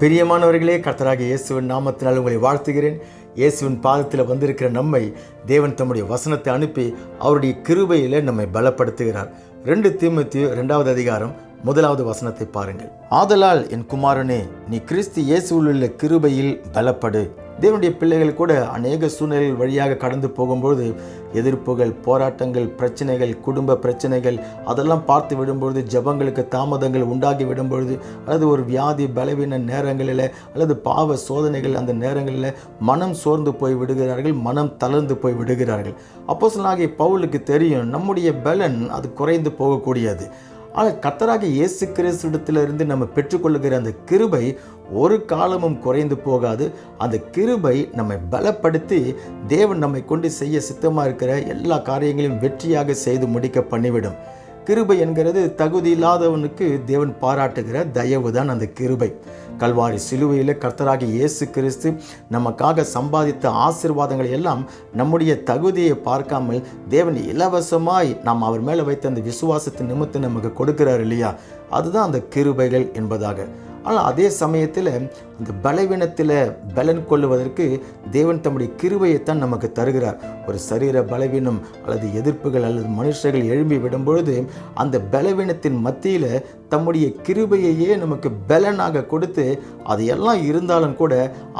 பிரியமானவர்களே கர்த்தராக இயேசுவின் நாமத்தினால் உங்களை வாழ்த்துகிறேன். இயேசுவின் பாதத்தில் வந்திருக்கிற நம்மை தேவன் தம்முடைய வசனத்தை அனுப்பி அவருடைய கிருபையில் நம்மை பலப்படுத்துகிறார். ரெண்டு தீமத்தியும் ரெண்டாவது அதிகாரம் முதலாவது வசனத்தை பாருங்கள். ஆதலால் என் குமாரனே நீ கிறிஸ்து இயேசுவில் உள்ள கிருபையில் பலப்படு. தேவனுடைய பிள்ளைகள் கூட அநேக சூழ்நிலைகள் வழியாக கடந்து போகும்பொழுது எதிர்ப்புகள் போராட்டங்கள் பிரச்சனைகள் குடும்ப பிரச்சனைகள் அதெல்லாம் பார்த்து விடும்பொழுது ஜபங்களுக்கு தாமதங்கள் உண்டாகி விடும்பொழுது அல்லது ஒரு வியாதி பலவீன நேரங்களில் அல்லது பாவ சோதனைகள் அந்த நேரங்களில் மனம் சோர்ந்து போய் விடுகிறார்கள் மனம் தளர்ந்து போய் விடுகிறார்கள். அப்போ சொன்னாகிய பவுலுக்கு தெரியும் நம்முடைய பலன் அது குறைந்து போகக்கூடியது. ஆனால் கத்தராக இயேசு கிறிஸ்துவிடத்திலிருந்து நம்ம பெற்றுக்கொள்ளுகிற அந்த கிருபை ஒரு காலமும் குறைந்து போகாது. அந்த கிருபை நம்மை பலப்படுத்தி தேவன் நம்மை கொண்டு செய்ய சித்தமாக இருக்கிற எல்லா காரியங்களையும் வெற்றியாக செய்து முடிக்க பண்ணிவிடும். கிருபை என்கிறது தகுதி இல்லாதவனுக்கு தேவன் பாராட்டுகிற தயவு தான் அந்த கிருபை. கல்வாரி சிலுவையில் கர்த்தராகி இயேசு கிறிஸ்து நமக்காக சம்பாதித்த ஆசிர்வாதங்களை எல்லாம் நம்முடைய தகுதியை பார்க்காமல் தேவன் இலவசமாய் நாம் அவர் மேலே வைத்த அந்த விசுவாசத்தை நிமித்தம் நமக்கு கொடுக்கிறார் இல்லையா? அதுதான் அந்த கிருபைகள் என்பதாக. ஆனால் அதே சமயத்தில் அந்த பலவீனத்தில் பலன் கொள்ளுவதற்கு தேவன் தம்முடைய கிருவையைத்தான் நமக்கு தருகிறார். ஒரு சரீர பலவீனம் அல்லது எதிர்ப்புகள் அல்லது மனுஷர்கள் எழும்பி விடும்பொழுது அந்த பலவீனத்தின் மத்தியில் தம்முடைய கிருபையையே நமக்கு பலனாக கொடுத்து அது எல்லாம் இருந்தாலும் கூட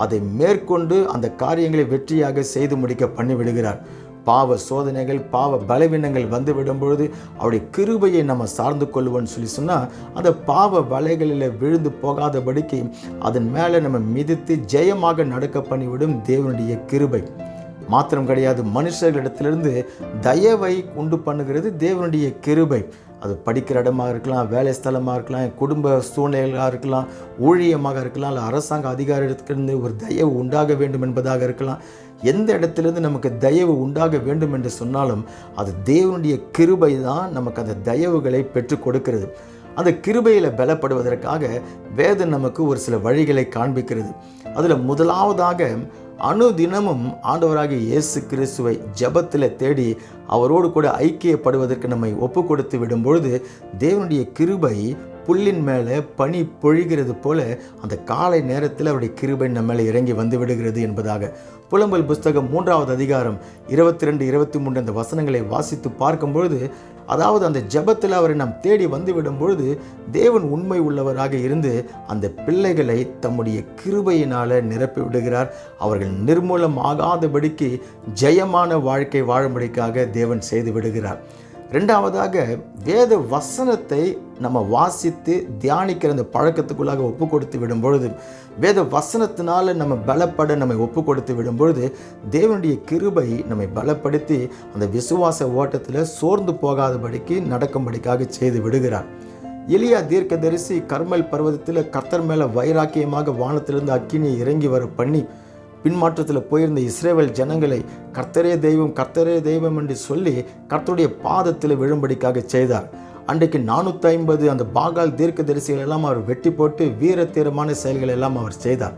அதை மேற்கொண்டு அந்த காரியங்களை வெற்றியாக செய்து முடிக்க பண்ணிவிடுகிறார். பாவ சோதனைகள் பாவ பலவீனங்கள் வந்து விடும்பொழுது அவருடைய கிருபையை நம்ம சார்ந்து கொள்வோம்னு சொல்லி சொன்னால் அந்த பாவ வலைகளில் விழுந்து போகாதபடிக்கு அதன் மேலே நம்ம மிதித்து ஜெயமாக நடக்க பண்ணிவிடும் தேவனுடைய கிருபை. மாத்திரம் கிடையாது மனுஷர்களிடத்திலிருந்து தயவை உண்டு பண்ணுகிறது தேவனுடைய கிருபை. அது படிக்கிற இடமாக இருக்கலாம் வேலை ஸ்தலமாக இருக்கலாம் குடும்ப சூழ்நிலைகளாக இருக்கலாம் ஊழியமாக இருக்கலாம் இல்லை அரசாங்க அதிகாரத்திலிருந்து ஒரு தயவு உண்டாக வேண்டும் என்பதாக இருக்கலாம். எந்த இடத்துலேருந்து நமக்கு தயவு உண்டாக வேண்டும் என்று சொன்னாலும் அது தேவனுடைய கிருபை தான் நமக்கு அந்த தயவுகளை பெற்றுக் கொடுக்கிறது. அந்த கிருபையில் பலப்படுவதற்காக வேதம் நமக்கு ஒரு சில வழிகளை காண்பிக்கிறது. அதில் முதலாவதாக அனுதினமும் ஆண்டவராகிய இயேசு கிறிஸ்துவை ஜபத்தில் தேடி அவரோடு கூட ஐக்கியப்படுவதற்கு நம்மை ஒப்பு கொடுத்து விடும்பொழுது தேவனுடைய கிருபை புல்லின் மேலே பனி பொழிகிறது போல அந்த காலை நேரத்தில் அவருடைய கிருபை நம்ம மேலே இறங்கி வந்து விடுகிறது என்பதாக. புலம்பல் புஸ்தகம் மூன்றாவது அதிகாரம் இருபத்தி ரெண்டு இருபத்தி மூன்று அந்த வசனங்களை வாசித்து பார்க்கும்பொழுது அதாவது அந்த ஜபத்தில் அவரை நாம் தேடி வந்துவிடும் பொழுது தேவன் உண்மை உள்ளவராக இருந்து அந்த பிள்ளைகளை தம்முடைய கிருபையினால் நிரப்பி விடுகிறார். அவர்கள் நிர்மூலம் ஆகாதபடிக்கு ஜெயமான வாழ்க்கை வாழும்படிக்காக தேவன் செய்து விடுகிறார். ரெண்டாவதாக வேத வசனத்தை நம்ம வாசித்து தியானிக்கிற அந்த பழக்கத்துக்குள்ளாக ஒப்பு கொடுத்து விடும் பொழுது வேத வசனத்தினால நம்ம பலப்பட நம்மை ஒப்பு கொடுத்து விடும் பொழுது தேவனுடைய கிருபை நம்மை பலப்படுத்தி அந்த விசுவாச ஓட்டத்தில் சோர்ந்து போகாதபடிக்கு நடக்கும்படிக்காக செய்து விடுகிறார். எலியா தீர்க்கதரிசி கர்மல் பர்வதத்தில் கர்த்தர் மேலே வைராக்கியமாக வானத்திலிருந்து அக்கினியை இறங்கி வர பண்ணி பின்மாற்றத்தில் போயிருந்த இஸ்ரேவேல் ஜனங்களை கர்த்தரே தெய்வம் கர்த்தரே தெய்வம் என்று சொல்லி கர்த்தருடைய பாதத்தில் விழும்படிக்காக செய்தார். அன்றைக்கு நானூற்றி ஐம்பது அந்த பாகால் தீர்க்க தரிசிகள் எல்லாம் அவர் வெட்டி போட்டு வீரத்தீரமான செயல்கள் எல்லாம் அவர் செய்தார்.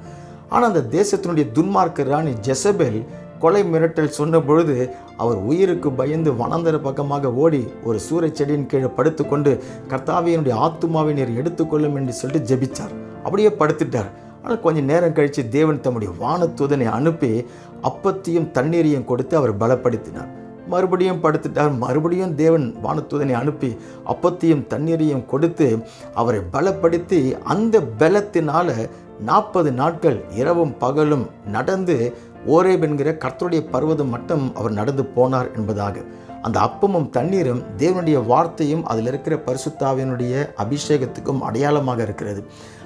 ஆனால் அந்த தேசத்தினுடைய துன்மார்க்க ராணி ஜெசபெல் கொலை மிரட்டல் சொன்ன பொழுது அவர் உயிருக்கு பயந்து வனந்தர பக்கமாக ஓடி ஒரு சூறை செடியின் கீழே படுத்துக்கொண்டு கர்த்தாவியனுடைய ஆத்துமாவை நீர் எடுத்துக்கொள்ளும் என்று சொல்லிட்டு ஜெபிச்சார். அப்படியே படுத்துட்டார். ஆனால் கொஞ்சம் நேரம் கழித்து தேவன் தம்முடைய வானத்தூதனை அனுப்பி அப்பத்தையும் தண்ணீரையும் கொடுத்து அவர் பலப்படுத்தினார். மறுபடியும் படுத்துட்டார். மறுபடியும் தேவன் வானத்தூதனை அனுப்பி அப்பத்தையும் தண்ணீரையும் கொடுத்து அவரை பலப்படுத்தி அந்த பலத்தினால் நாற்பது நாட்கள் இரவும் பகலும் நடந்து ஓரேப் என்கிற கர்த்தருடைய பர்வதம் மட்டும் அவர் நடந்து போனார் என்பதாக. அந்த அப்பமும் தண்ணீரும் தேவனுடைய வார்த்தையும் அதில் இருக்கிற பரிசுத்தாவினுடைய அபிஷேகத்துக்கும் அடையாளமாக இருக்கிறது.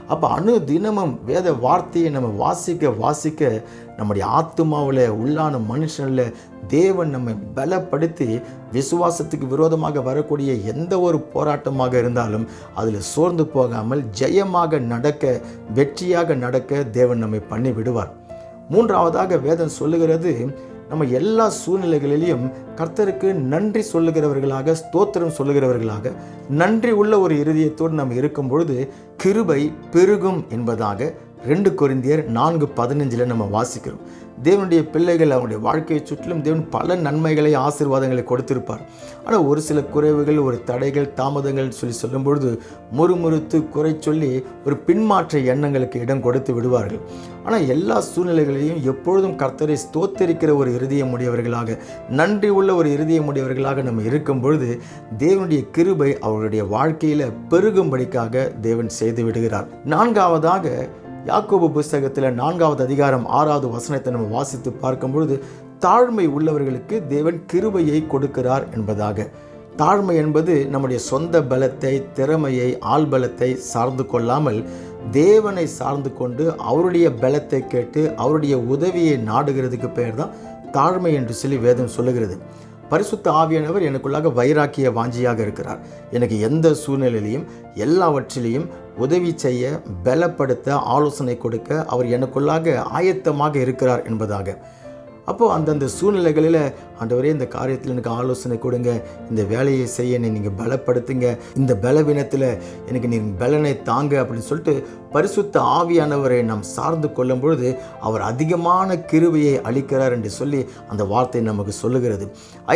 அப்போ அணு தினமும் வேத வார்த்தையை நம்ம வாசிக்க வாசிக்க நம்முடைய ஆத்மாவில் உள்ளான மனுஷனில் தேவன் நம்மை பலப்படுத்தி விசுவாசத்துக்கு விரோதமாக வரக்கூடிய எந்த ஒரு போராட்டமாக இருந்தாலும் அதில் சோர்ந்து போகாமல் ஜெயமாக நடக்க வெற்றியாக நடக்க தேவன் நம்மை பண்ணி விடுவார் மூன்றாவதாக வேதம் சொல்லுகிறது நம்ம எல்லா சூழ்நிலைகளிலையும் கர்த்தருக்கு நன்றி சொல்லுகிறவர்களாக ஸ்தோத்திரம் சொல்லுகிறவர்களாக நன்றி உள்ள ஒரு இருதயத்தோடு நம்ம இருக்கும் பொழுது கிருபை பெருகும் என்பதாக ரெண்டு கொரிந்தியர் நான்கு பதினஞ்சில் நம்ம வாசிக்கிறோம். தேவனுடைய பிள்ளைகள் அவங்களுடைய வாழ்க்கையை சுற்றிலும் தேவன் பல நன்மைகளை ஆசீர்வாதங்களை கொடுத்திருப்பார். ஆனால் ஒரு சில குறைவுகள் ஒரு தடைகள் தாமதங்கள் சொல்லி சொல்லும்பொழுது முறுமுறுத்து குறை சொல்லி ஒரு பின்மாற்ற எண்ணங்களுக்கு இடம் கொடுத்து விடுவார்கள். ஆனால் எல்லா சூழ்நிலைகளையும் எப்பொழுதும் கர்த்தரை ஸ்தோத்தரிக்கிற ஒரு இருதயம் உடையவர்களாக நன்றி உள்ள ஒரு இருதயம் உடையவர்களாக நம்ம இருக்கும் பொழுது தேவனுடைய கிருபை அவர்களுடைய வாழ்க்கையில் பெருகும்படிக்காக தேவன் செய்து விடுகிறார். நான்காவதாக யாக்கோபு புஸ்தகத்தில் நான்காவது அதிகாரம் ஆறாவது வசனத்தை நம்ம வாசித்து பார்க்கும்பொழுது தாழ்மை உள்ளவர்களுக்கு தேவன் கிருபையை கொடுக்கிறார் என்பதாக. தாழ்மை என்பது நம்முடைய சொந்த பலத்தை திறமையை ஆள் பலத்தை சார்ந்து கொள்ளாமல் தேவனை சார்ந்து கொண்டு அவருடைய பலத்தை கேட்டு அவருடைய உதவியை நாடுகிறதுக்கு பெயர் தான் தாழ்மை என்று சொல்லி வேதம் சொல்லுகிறது. பரிசுத்த ஆவியானவர் எனக்குள்ளாக வைராக்கிய வாஞ்சியாக இருக்கிறார். எனக்கு எந்த சூழ்நிலையிலையும் எல்லாவற்றிலையும் உதவி செய்ய பலப்படுத்த ஆலோசனை கொடுக்க அவர் எனக்குள்ளாக ஆயத்தமாக இருக்கிறார் என்பதாக. அப்போது அந்தந்த சூழ்நிலைகளில் ஆண்டவரே இந்த காரியத்தில் எனக்கு ஆலோசனை கொடுங்க. இந்த வேலையை செய்ய என்னை நீங்கள் பலப்படுத்துங்க. இந்த பலவீனத்தில் எனக்கு நீங்கள் பலனை தாங்க அப்படின்னு சொல்லிட்டு பரிசுத்த ஆவியானவரை நாம் சார்ந்து கொள்ளும் பொழுது அவர் அதிகமான கிருவையை அளிக்கிறார் என்று சொல்லி அந்த வார்த்தை நமக்கு சொல்லுகிறது.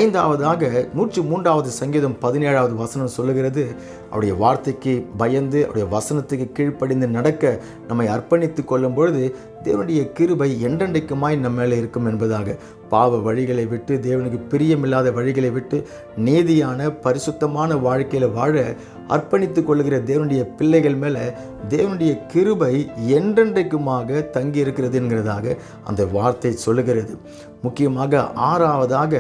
ஐந்தாவதாக நூற்றி மூன்றாவது சங்கீதம் பதினேழாவது வசனம் சொல்லுகிறது. அவருடைய வார்த்தைக்கு பயந்து அவருடைய வசனத்துக்கு கீழ்ப்படிந்து நடக்க நம்மை அர்ப்பணித்து கொள்ளும் பொழுது தேவனுடைய கிருபை என்றென்றைக்குமாய் நம்ம மேலே இருக்கும் என்பதாக பாவ வழிகளை விட்டு தேவனுக்கு பிரியமில்லாத வழிகளை விட்டு நீதியான பரிசுத்தமான வாழ்க்கையில் வாழ அர்ப்பணித்து கொள்ளுகிற தேவனுடைய பிள்ளைகள் மேலே தேவனுடைய கிருபை என்றென்றைக்குமாக தங்கி இருக்கிறது என்கிறதாக அந்த வார்த்தை சொல்லுகிறது. முக்கியமாக ஆறாவதாக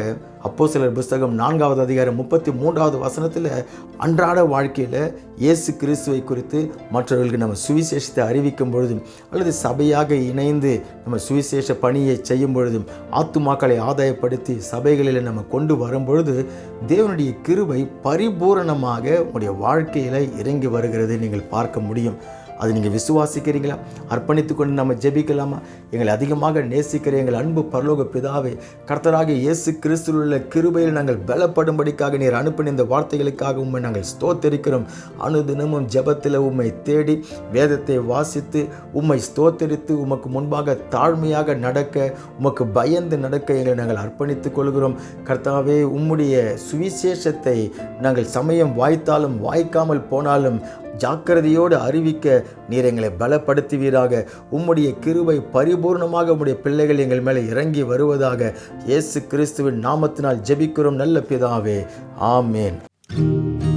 அப்போ சிலர் புஸ்தகம் நான்காவது அதிகாரம் முப்பத்தி மூன்றாவது வசனத்தில் அன்றாட வாழ்க்கையில் இயேசு கிறிஸ்துவை குறித்து மற்றவர்களுக்கு நம்ம சுவிசேஷத்தை அறிவிக்கும் பொழுதும் அல்லது சபையாக இணைந்து நம்ம சுவிசேஷ பணியை செய்யும் பொழுதும் ஆத்துமா ஆத்மாக்களை ஆதாயப்படுத்தி சபைகளில் நம்ம கொண்டு வரும்பொழுது தேவனுடைய கிருபை பரிபூரணமாக உங்களுடைய வாழ்க்கையில் இறங்கி வருகிறது. நீங்கள் பார்க்க முடியும். அது நீங்கள் விசுவாசிக்கிறீங்களா? அர்ப்பணித்து கொண்டு நம்ம ஜெபிக்கலாமா? எங்களை அதிகமாக நேசிக்கிற எங்கள் அன்பு பரலோக பிதாவே கர்த்தராக இயேசு கிறிஸ்துவில் உள்ள கிருபையில் நாங்கள் பலப்படும்படிக்காக நீர் அனுப்பின இந்த வார்த்தைகளுக்காக உண்மை நாங்கள் ஸ்தோத்தரிக்கிறோம். அனுதினமும் ஜெபத்தில் உம்மை தேடி வேதத்தை வாசித்து உம்மை ஸ்தோத்தரித்து உமக்கு முன்பாக தாழ்மையாக நடக்க உமக்கு பயந்து நடக்க எங்களை நாங்கள் அர்ப்பணித்துக் கொள்கிறோம். கர்த்தாவே உம்முடைய சுவிசேஷத்தை நாங்கள் சமயம் வாய்த்தாலும் வாய்க்காமல் போனாலும் ஜாக்கிரதையோடு அறிவிக்க நீர் எங்களை பலப்படுத்துவீராக. உம்முடைய கிருபை பரிபூர்ணமாக உம்முடைய பிள்ளைகள் எங்கள் மேலே இறங்கி வருவதாக இயேசு கிறிஸ்துவின் நாமத்தினால் ஜெபிக்கிறோம். நல்ல பிதாவே ஆமேன்.